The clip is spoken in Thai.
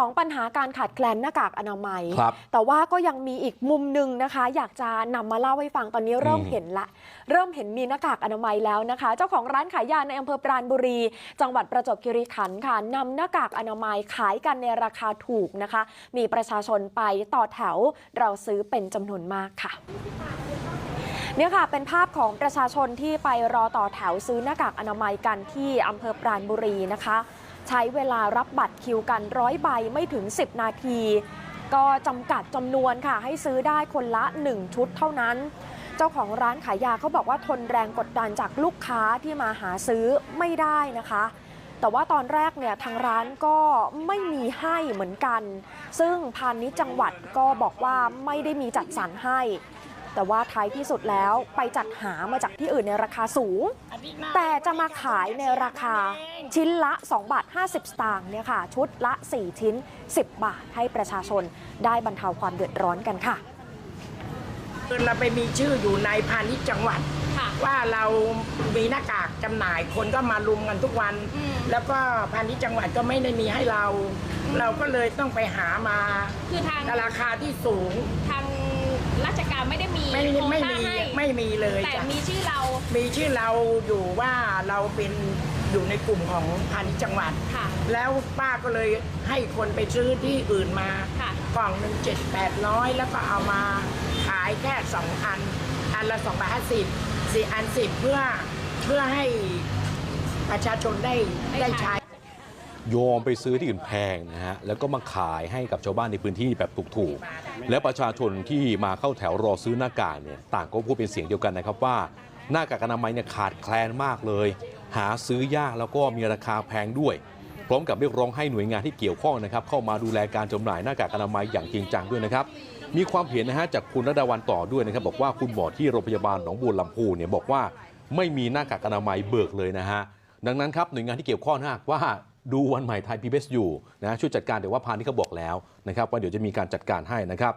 ของปัญหาการขาดแคลนหน้ากากอนามัย ครับแต่ว่าก็ยังมีอีกมุมหนึ่งนะคะ อยากจะนำมาเล่าให้ฟังตอนนี้เริ่มอืม เห็นละ เริ่มเห็นมีหน้ากากอนามัยแล้วนะคะ เจ้าของร้านขายยาในอำเภอปราณบุรี จังหวัดประจวบคีรีขันธ์ค่ะนำหน้ากากอนามัยขายกันในราคาถูกนะคะ มีประชาชนไปต่อแถวเราซื้อเป็นจำนวนมากค่ะ เนี่ยค่ะ เป็นภาพของประชาชนที่ไปรอต่อแถวซื้อหน้ากากอนามัยกันที่อำเภอปราณบุรีนะคะ ใช้เวลารับบัตรคิวกันร้อยใบไม่ถึง 10 นาที ก็จำกัดจำนวนค่ะ ให้ซื้อได้คนละ 1 ชุดเท่านั้น เจ้าของร้านขายยาเขาบอกว่าทนแรงกดดันจากลูกค้าที่มาหาซื้อไม่ได้นะคะแต่ว่าตอนแรกเนี่ยทางร้านก็ไม่มีให้เหมือนกัน ซึ่งพาณิชย์จังหวัดก็บอกว่าไม่ได้มีจัดสรรให้ แต่ว่าท้ายที่สุดแล้วไปจัดหามาจากที่อื่นในราคาสูง แต่จะมาขายในราคาชิ้นละ 2 บาท 50 สตางค์เนี่ยค่ะ ชุดละ 4 ชิ้น 10 บาทให้ประชาชนได้บรรเทาความเดือดร้อนกันค่ะเราไปมีชื่ออยู่ในพาณิชย์จังหวัดค่ะว่าเรามีหน้ากากจำหน่ายคนก็มารุมกันทุกวันอืมแล้วก็พาณิชย์จังหวัดก็ไม่ได้มีให้เรา เราก็เลยต้องไปหามาคือทางราคาที่สูงทาง ราชการไม่ได้มีไม่โควไม่ต้ามีให้ไม่มีเลยแต่จ้ะมีชื่อเรามีชื่อเราอยู่ว่าเราเป็นอยู่ในกลุ่มของพาณิชย์จังหวัด ค่ะ แล้วป้าก็เลยให้คนไปซื้อที่อื่นมาค่ะ กล่องหนึ่งเจ็ดแปดร้อยแล้วก็เอามาขายแค่สองอัน อันละสองบาทห้าสิบสี่อันสิบเพื่อเพื่อให้ประชาชนได้ได้ได้ใช้ ยอมไปซื้อที่อื่นแพงนะฮะแล้วก็มาขายให้กับชาวบ้านในพื้นที่แบบถูกๆและประชาชนที่มาเข้าแถวรอซื้อหน้ากากเนี่ยต่างก็พูดเป็นเสียงเดียวกันนะครับว่าหน้ากากอนามัยเนี่ยขาดแคลนมากเลย หาซื้อยากแล้วก็มีราคาแพงด้วย พร้อมกับเรียกร้องให้หน่วยงานที่เกี่ยวข้องนะครับ เข้ามาดูแลการจำหน่ายหน้ากากอนามัยอย่างจริงจังด้วยนะครับ มีความเห็นนะฮะจากคุณระดาวันต่อด้วยนะครับ บอกว่าคุณหมอที่โรงพยาบาลหนองบัวลำพูเนี่ยบอกว่าไม่มีหน้ากากอนามัยเบิกเลยนะฮะดังนั้นครับหน่วยงานที่เกี่ยวข้องหากว่า ดูวันใหม่ไทยพีบีอยู่นะช่วยจัดการแต่ว่าพาณิชย์เขาบอกแล้วนะครับว่าเดี๋ยวจะมีการจัดการให้นะครับ